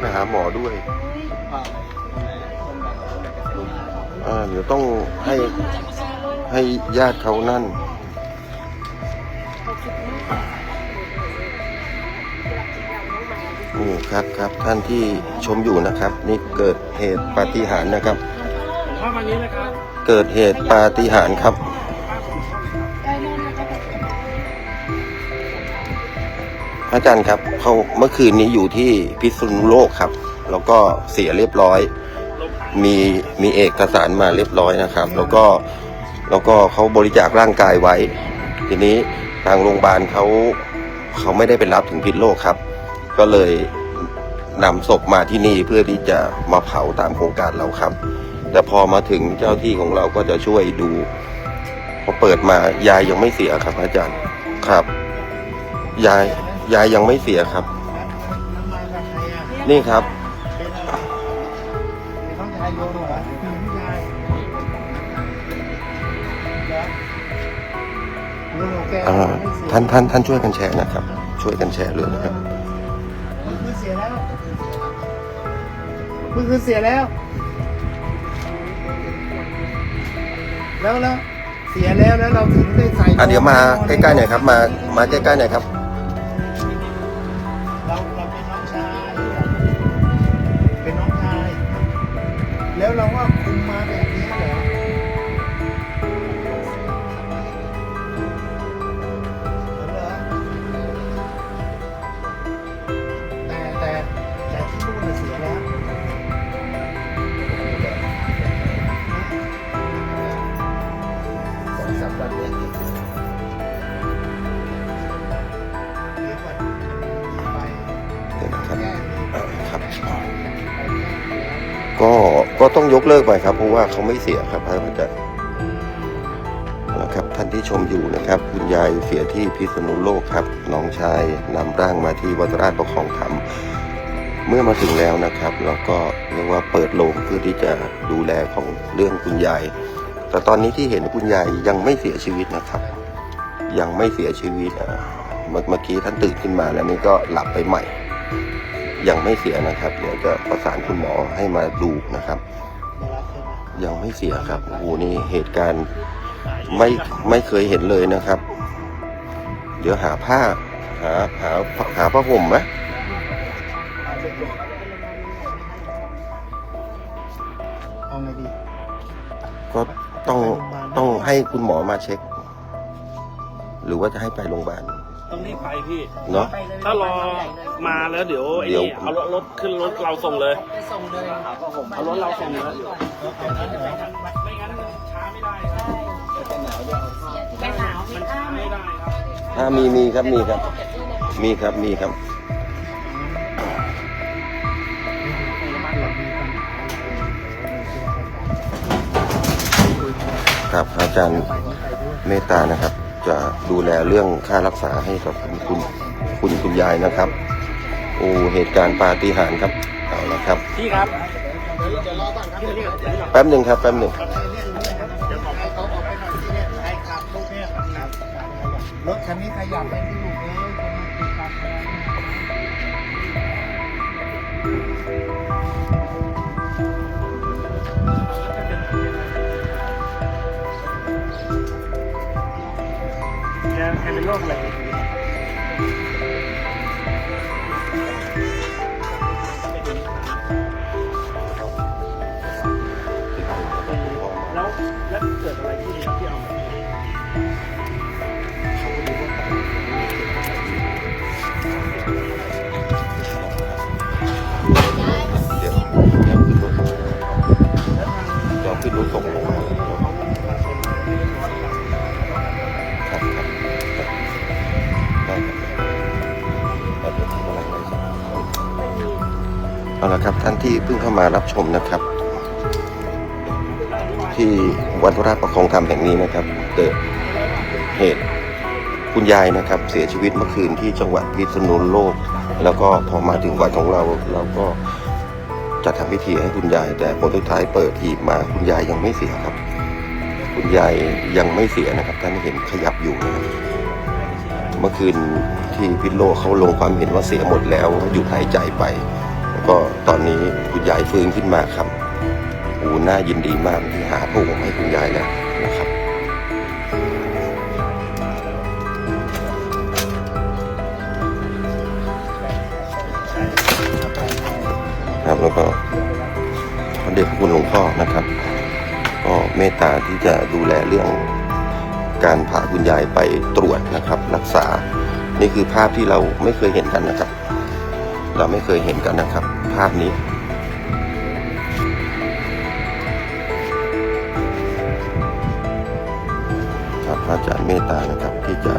ไปหาหมอด้วยอ่าคนแบบคนแบบเกษตรอ่าเดี๋ยวต้องให้ให้ญาติเขานั่น นี่ครับครับท่านที่ชมอยู่นะครับ นี่เกิดเหตุปาฏิหาริย์นะครับเข้ามานี้นะครับเกิดเหตุปาฏิหาริย์ครับ อาจารย์ครับเขาเมื่อคืนนี้อยู่ที่พิษณุโลกครับ แล้วก็เสียเรียบร้อย มีมีเอกสารมาเรียบร้อยนะครับ แล้วก็แล้วก็เขาบริจาคร่างกายไว้ ทีนี้ทางโรงพยาบาลเขาเขาไม่ได้ไปรับถึงพิษโลกครับ ก็เลยนำศพมาที่นี่เพื่อที่จะมาเผาตามโครงการเราครับ แต่พอมาถึงเจ้าที่ของเราก็จะช่วยดูพอเปิดมายายยังไม่เสียครับ อาจารย์ครับ ยาย ยายยังไม่เสียครับน้ำมันกับใครอะนี่ครับเป็นอะไรเป็นน้องชายโยนเหรอเป็นพี่ชายเหรอลุงของแกอ่าไม่เสียท่านท่านท่านช่วยกันแชร์นะครับ ช่วยกันแชร์เลยนะครับเมื่อคืนเสียแล้วเมื่อคืนเสียแล้ว แล้วแล้วเสียแล้วแล้วเราถึงได้ใส่อะเดี๋ยวมาใกล้ๆหน่อยครับ มามาใกล้ๆหน่อยครับ ชาย เป็นน้องชาย แล้วเราว่ ก็ต้องยกเลิกไปครับ เพราะว่าเขาไม่เสียครับพระอาจารย์นะครับท่านที่ชมอยู่นะครับ คุณยายเสียที่พิษณุโลกครับ น้องชายนำร่างมาที่วัดราชประคองธรรมเมื่อมาถึงแล้วนะครับเราก็เรียกว่าเปิดโลงเพื่อที่จะดูแลของเรื่องคุณยาย แต่ตอนนี้ที่เห็นคุณยายยังไม่เสียชีวิตนะครับ ยังไม่เสียชีวิตเมื่อกี้ท่านตื่นขึ้นมาแล้วนี่ก็หลับไปใหม่ ยังไม่เสียนะครับ เดี๋ยวจะประสานคุณหมอให้มาดูนะครับไม่รับใช่ไหมยังไม่เสียครับโอ้โหนี่เหตุการณ์ไม่ไม่เคยเห็นเลยนะครับ เดี๋ยวหาผ้า หาหาหาผ้าห่มไหมเอาไงดีก็ต้องต้องให้คุณหมอมาเช็ค หรือว่าจะให้ไปโรงพยาบาล ต้องรีบไปพี่ เนาะถ้ารอมาแล้วเดี๋ยวไอ้เดี๋ยว นี่เอารถรถขึ้นรถเราส่งเลย ไปส่งเลยเอารถเราส่งเลยเอานั้นเหรอไม่งั้นมันช้าไม่ได้ครับไม่หนาวมีมันผ้าช้าไหมไม่ได้ครับถ้ามีมีครับมีครับ มีครับมีครับ ครับอาจารย์เมตตานะครับ จะดูแลเรื่องค่ารักษาให้กับคุณคุณคุณคุณยายนะครับ โอ้เหตุการณ์ปาฏิหาริย์ครับเอาละครับพี่ครับแป๊บหนึ่งครับแป๊บหนึ่งรถคันนี้ขยับได้ที่ลูกเอ้ย แพิ่งเข้ามารับชมนะครับ ที่วัดราชประคองธรรมแห่งนี้นะครับ เกิดเหตุคุณยายนะครับ เสียชีวิตเมื่อคืนที่จังหวัดพิษณุโลก แล้วก็พอมาถึงวัดของเราเราก็จะทำพิธีให้คุณยาย แต่ผลสุดท้ายเปิดหีบมาคุณยายยังไม่เสียครับ คุณยายยังไม่เสียนะครับท่านเห็นขยับอยู่นะครับเมื่อคืนที่พิษณุโลกเขาลงความเห็นว่าเสียหมดแล้วหยุดหายใจไปแล้วก็ ตอนนี้คุณยายฟื้นขึ้นมาครับโอ้น่ายินดีมากที่หาผ้าห่มให้คุณยายแล้วนะครับครับแล้วก็พระเดชพระคุณหลวงพ่อนะครับ ก็เมตตาที่จะดูแลเรื่องการพาคุณยายไปตรวจนะครับ รักษานี่คือภาพที่เราไม่เคยเห็นกันนะครับ เราไม่เคยเห็นกันนะครับาพนี้ครับพระอาจารย์เมตตานะครับที่จะ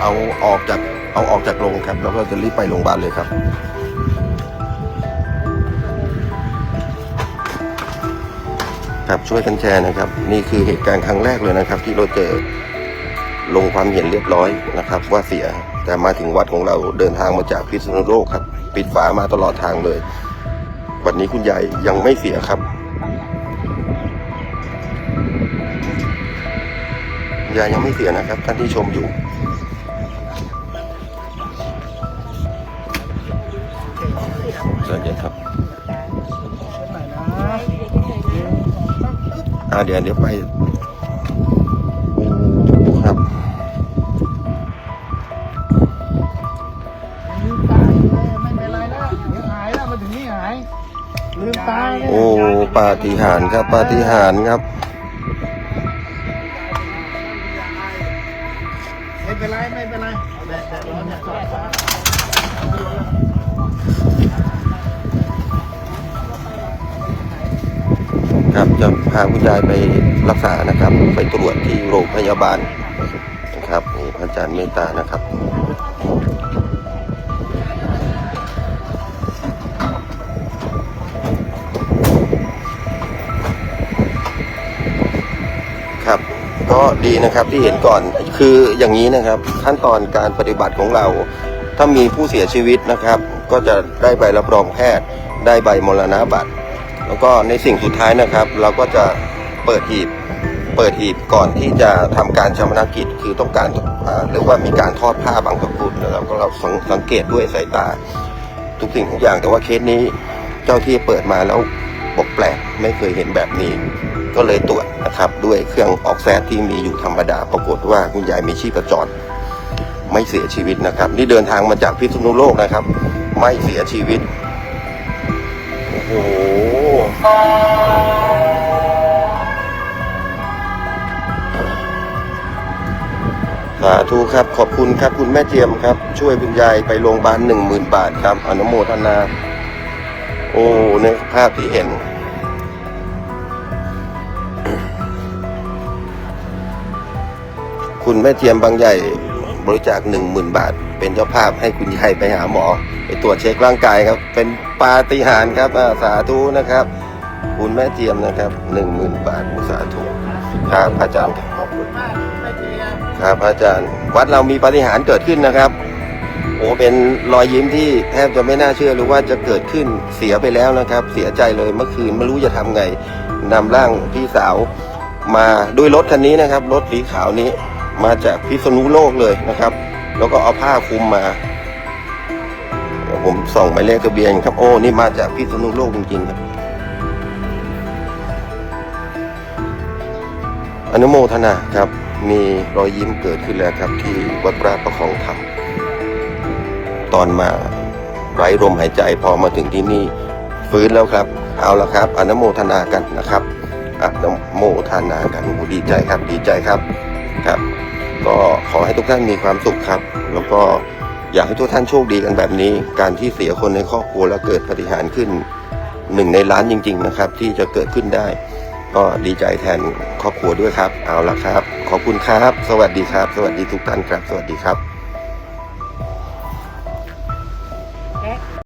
เอาออกจากเอาออกจากโรงครับ แล้วก็จะรีบไปโรงพยาบาลเลยครับ ครับช่วยกันแชร์นะครับ นี่คือเหตุการณ์ครั้งแรกเลยนะครับ ที่เราเจอ ลงความเห็นเรียบร้อยนะครับ ว่าเสียแต่มาถึงวัดของเราเดินทางมาจากพิษณุโลกครับ ปิดฝามาตลอดทางเลย วันนี้คุณยายยังไม่เสียครับคุณยายยังไม่เสียนะครับท่านที่ชมอยู่สวัสดีครับไหนนะอ่าเดี๋ยวเดี๋ยวไป ปาฏิหาริย์ครับปาฏิหาริย์ครับไม่เป็นไรไม่เป็นไรแดดแดดร้อนเนี่ยครับจะพาคุณยายไปรักษานะครับ ไปตรวจที่โรงพยาบาลนะครับนี่พระอาจารย์เมตตานะครับครับ ดีนะครับที่เห็นก่อนคืออย่างนี้นะครับขั้นตอนการปฏิบัติของเรา ถ้ามีผู้เสียชีวิตนะครับ ก็จะได้ใบรับรองแพทย์ ได้ใบมรณะบัตร แล้วก็ในสิ่งสุดท้ายนะครับ เราก็จะเปิดหีบเปิดหีบก่อนที่จะทำการชำระกิจคือต้องการหรือว่ามีการทอดผ้าบางสกุลแล้วเราก็เราสังเกตด้วยสายตา ทุกสิ่งทุกอย่างแต่ว่าเคสนี้เจ้าที่เปิดมาแล้ว บอกแปลกไม่เคยเห็นแบบนี้ ก็เลยตรวจนะครับด้วยเครื่องออกแซดที่มีอยู่ธรรมดาปรากฏว่าคุณยายมีชีพจร ไม่เสียชีวิตนะครับ นี่เดินทางมาจากพิษณุโลกนะครับ ไม่เสียชีวิตโอ้โหสาธุครับขอบคุณครับคุณแม่เจียมครับ ช่วยคุณยายไปโรงพยาบาลหนึ่งหมื่นบาทครับอนุโมทนา โอ้ในภาพที่เห็น คุณแม่เทียมบางใหญ่บริจาคหนึ่งหมื่นบาท เป็นเจ้าภาพให้คุณยายไปหาหมอ ไปตรวจเช็คร่างกายครับ เป็นปาฏิหาริย์ครับสาธุนะครับ คุณแม่เจียมนะครับหนึ่งหมื่นบาทสาธุครับอาจารย์ขอบคุณมากแม่เจียมครับอาจารย์ วัดเรามีปาฏิหาริย์เกิดขึ้นนะครับ โอ้เป็นรอยยิ้มที่แทบจะไม่น่าเชื่อหรือว่าจะเกิดขึ้นเสียไปแล้วนะครับ เสียใจเลยเมื่อคืนไม่รู้จะทำไงนำร่างพี่สาวมาด้วยรถคันนี้นะครับ รถสีขาวนี้มาจากพิษณุโลกเลยนะครับ แล้วก็เอาผ้าคลุมมาผมส่องหมายเลขทะเบียนครับโอ้นี่มาจากพิษณุโลกจริงๆครับอนุโมทนาครับ มีรอยยิ้มเกิดขึ้นแล้วครับ ที่วัดราชประคองธรรม ตอนมาไร้ลมหายใจพอมาถึงที่นี่ฟื้นแล้วครับ เอาละครับ อนโมทนากันนะครับอนโมทนากันดีใจครับดีใจครับครับ ก็ขอให้ทุกท่านมีความสุขครับ แล้วก็อยากให้ทุกท่านโชคดีกันแบบนี้ การที่เสียคนในครอบครัวแล้วเกิดปฏิหารขึ้นหนึ่งในล้านจริง ๆ นะครับ ที่จะเกิดขึ้นได้ ก็ดีใจแทนครอบครัวด้วยครับ เอาละครับ ขอบคุณครับ สวัสดีครับ สวัสดีทุกท่านครับ สวัสดีครับ